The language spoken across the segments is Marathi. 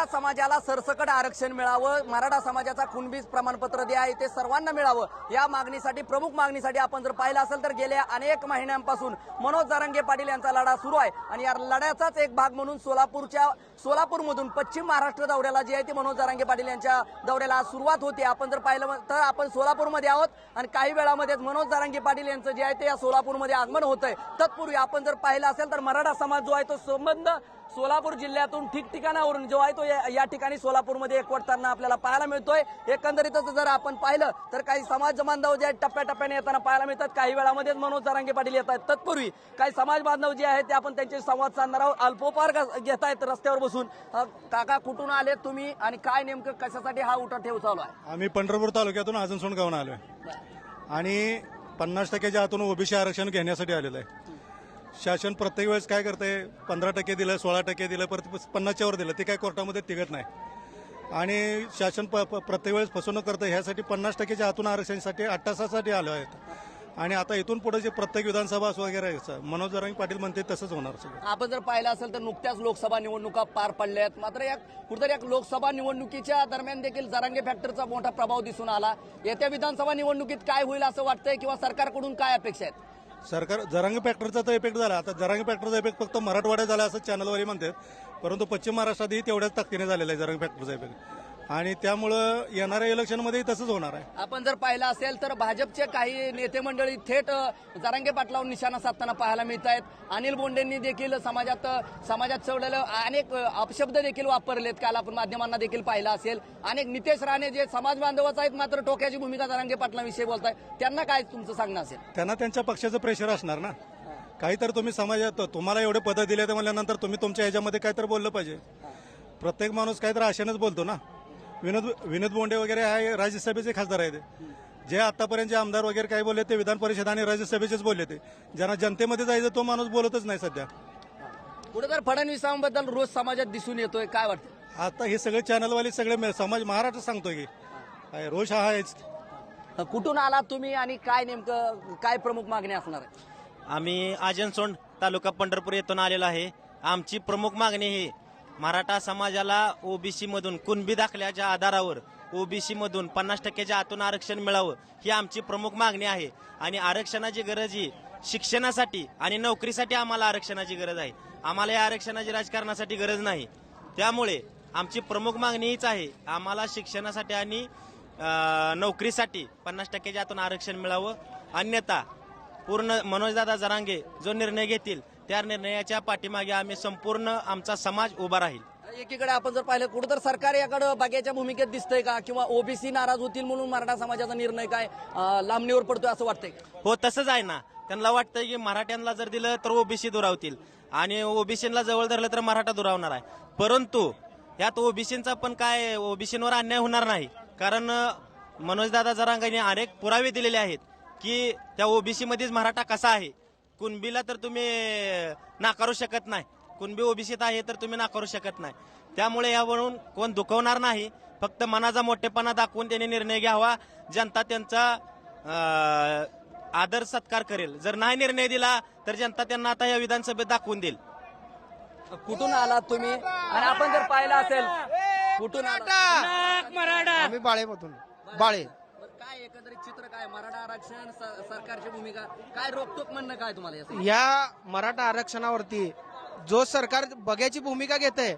मराठा समाजाला सरसकट आरक्षण मिळावं मराठा समाजाचा कुणबीज प्रमाणपत्र जे आहे ते सर्वांना मिळावं. या मागणीसाठी प्रमुख मागणीसाठी आपण जर पाहिलं असेल तर गेल्या अनेक महिन्यांपासून मनोज जारंगे पाटील यांचा लढा सुरू आहे. आणि या लढ्याचाच एक भाग म्हणून सोलापूरच्या सोलापूरमधून पश्चिम महाराष्ट्र दौऱ्याला जे आहे ते मनोज जारंगे पाटील यांच्या दौऱ्याला आज सुरुवात होते. आपण जर पाहिलं तर आपण सोलापूरमध्ये आहोत आणि काही वेळामध्येच मनोज जारंगे पाटील यांचं जे आहे ते या सोलापूरमध्ये आगमन होत आहे तत्पूर्वी आपण जर पाहिलं असेल तर मराठा समाज जो आहे तो संबंध सोलापूर जिल्ह्यातून ठिकठिकाणावरून जो आहे तो या ठिकाणी सोलापूरमध्ये एकवटताना आपल्याला पाहायला मिळतोय. एकंदरीतच जर आपण पाहिलं तर काही समाज बांधव जे आहेत टप्प्याटप्प्याने येताना पाहायला मिळतात. काही वेळामध्येच मनोज जारांगे पाटील येत आहेत. तत्पूर्वी काही समाज बांधव जे आहेत ते आपण त्यांचे संवाद साधणार आहोत. अल्पोपार घेत आहेत रस्त्यावर बसून. काका कुठून आले तुम्ही आणि काय नेमकं कशासाठी हा उठा ठेव चालू आहे? आम्ही पंढरपूर तालुक्यातून आजनसोंड गावून आलोय. आणि पन्नास टक्क्याच्या आतून ओबीसी आरक्षण घेण्यासाठी आलेलं आहे. शासन प्रत्येक वेळेस काय करते पंधरा टक्के दिलं सोळा टक्के दिलं परत पन्नासच्या वर दिलं. ते काय कोर्टामध्ये तिघत नाही. आणि शासन प- प- प्रत्येक वेळेस फसवणूक करतं ह्यासाठी पन्नास टक्क्याच्या आतून आरक्षणासाठी आठ तासासाठी आलो आहेत. आणि आता इथून पुढे जे प्रत्येक विधानसभा वगैरे आहे, मनोज जरांग पाटील म्हणते तसंच होणार सगळं. आपण जर पाहिलं असेल तर नुकत्याच लोकसभा निवडणुका पार पडल्या आहेत. मात्र या कुठेतरी या लोकसभा निवडणुकीच्या दरम्यान देखील जरांगे फॅक्टरचा मोठा प्रभाव दिसून आला. येत्या विधानसभा निवडणुकीत काय होईल असं वाटतंय किंवा सरकारकडून काय अपेक्षा आहेत? सरकार जरंग फॅक्टरचा तर इफेक्ट झाला. आता जरंग फॅक्टरचा इफेक्ट फक्त मराठवाड्यात झाला असं चॅनलवाले म्हणतात. परंतु पश्चिम महाराष्ट्रातही तेवढ्याच ताकदीने झालेला आहे जरंग फॅक्टरचा इफेक्ट आणि त्यामुळं येणाऱ्या इलेक्शनमध्येही तसंच होणार आहे. आपण जर पाहिलं असेल तर भाजपचे काही नेते मंडळी थेट जरांगे पाटलावर निशाणा साधताना पाहायला मिळत आहेत अनिल बोंडेंनी देखील समाजात समाजात चढलेलं अनेक अपशब्द देखील वापरलेत. काल आपण माध्यमांना देखील पाहिलं असेल. अनेक नितेश राणे जे समाज बांधवच आहेत मात्र टोक्याची भूमिका जरांगे पाटलांविषयी बोलताय त्यांना काय तुमचं सांगणं असेल? त्यांना त्यांच्या पक्षाचं प्रेशर असणार ना. काहीतरी तुम्ही समाजात तुम्हाला एवढे पद दिले तर म्हणल्यानंतर तुम्ही तुमच्या ह्याच्यामध्ये काहीतरी बोललं पाहिजे. प्रत्येक माणूस काहीतरी आशेनच बोलतो ना. विनोद विनोद बोंडे वगैरे आहे राज्यसभेचे खासदार आहेत. जे आतापर्यंत जे आमदार वगैरे काय बोलले ते विधान परिषद आणि राज्यसभेचेच बोलले ते. ज्यांना जनतेमध्ये जायचं तो माणूस बोलतच नाही सध्या. कुठे तर फडणवीसांबद्दल रोज समाजात दिसून येतोय काय वाटतं? आता हे सगळे चॅनलवाले सगळे समाज महाराष्ट्र सांगतोय की. काय रोष हा आहेच. कुठून आलात तुम्ही आणि काय नेमकं काय प्रमुख मागणी असणार आहे? आम्ही आजनसोंड तालुका पंढरपूर येथून आलेलो आहे. आमची प्रमुख मागणी ही मराठा समाजाला ओबीसी मधून कुणबी दाखल्याच्या आधारावर ओबीसी मधून पन्नास टक्क्याच्या आतून आरक्षण मिळावं ही आमची प्रमुख मागणी आहे. आणि आरक्षणाची गरज ही शिक्षणासाठी आणि नोकरीसाठी आम्हाला आरक्षणाची गरज आहे. आम्हाला या आरक्षणाची राजकारणासाठी गरज नाही. त्यामुळे आमची प्रमुख मागणी हीच आहे. आम्हाला शिक्षणासाठी आणि नोकरीसाठी पन्नास टक्क्याच्या आतून आरक्षण मिळावं. अन्यथा पूर्ण मनोजदादा जरांगे जो निर्णय घेतील त्या निर्णयाच्या पाठीमागे आम्ही संपूर्ण आमचा समाज उभा राहील. एकीकडे आपण जर पाहिलं कुठं तर सरकार याकडे बघ्याच्या भूमिकेत दिसतंय का? किंवा ओबीसी नाराज होतील म्हणून मराठा समाजाचा निर्णय काय अं, लांबणीवर पडतोय असं वाटतंय? हो तसंच आहे ना. त्यांना वाटतं की मराठ्यांना जर दिलं तर ओबीसी दुरावतील. आणि ओबीसीला जवळ धरलं तर मराठा दुरावणार आहे. परंतु यात ओबीसीचा पण काय ओबीसीवर अन्याय होणार नाही. कारण अं, मनोजदादा जरांगाने अनेक पुरावे दिलेले आहेत की त्या ओबीसी मध्येच मराठा कसा आहे? कुणबीला तर तुम्ही नाकारू शकत नाही. कुणबी ओबीसीत आहे तर तुम्ही नाकारू शकत नाही. त्यामुळे यावरून कोण दुखवणार नाही. फक्त मनाचा मोठेपणा दाखवून त्यांनी निर्णय घ्यावा. जनता त्यांचा आदर सत्कार करेल. जर नाही निर्णय दिला तर जनता त्यांना आता या विधानसभेत दाखवून देईल. कुठून आलात तुम्ही? आणि आपण जर पाहिलं असेल कुठून आलात? आम्ही बाळेमधून बाळे. काय एकंदरीत चित्र काय? मराठा आरक्षण सरकारची भूमिका काय? रोखतोक म्हणणं काय तुम्हाला? या मराठा आरक्षणावरती जो सरकार बघ्याची भूमिका घेते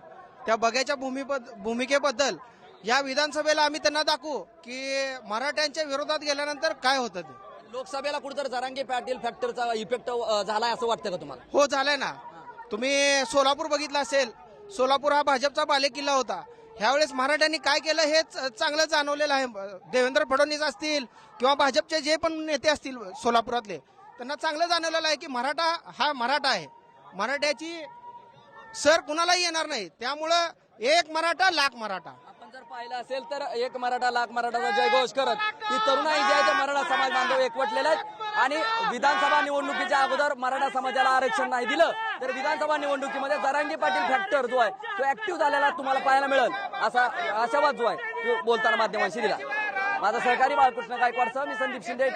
त्या बघ्याच्या भूमिकेबद्दल या विधानसभेला आम्ही त्यांना दाखवू की मराठ्यांच्या विरोधात गेल्यानंतर काय होतं ते. लोकसभेला कुठेतरी जरांगे पाटील फॅक्टरचा इफेक्ट झालाय असं वाटतं का तुम्हाला? हो झालंय ना. तुम्ही सोलापूर बघितलं असेल सोलापूर हा भाजपचा बालेकिल्ला होता. ह्यावेळेस मराठ्यांनी काय केलं हे चांगलं जाणवलेलं आहे. देवेंद्र फडणवीस असतील किंवा भाजपचे जे पण नेते असतील सोलापुरातले त्यांना चांगलं जाणवलेलं आहे की मराठा हा मराठा आहे. मराठ्याची सर कुणालाही येणार नाही. त्यामुळं एक मराठा लाख मराठा. आपण जर पाहिलं असेल तर एक मराठा लाख मराठाचा जयघोष करत ही तरुणाई जी आहे ते मराठा समाज बांधव एकवटलेले आहेत. आणि विधानसभा निवडणुकीच्या अगोदर मराठा समाजाला आरक्षण नाही दिलं. तर विधानसभा निवडणुकीमध्ये जरांगी पाटील फॅक्टर जो आहे तो ऍक्टिव्ह झालेला तुम्हाला पाहायला मिळेल. असा आशावाद जो आहे तो बोलताना माध्यमांशी दिला. माझा सहकारी बाळकृष्ण गायकवाडसह मी संदीप शिंदे.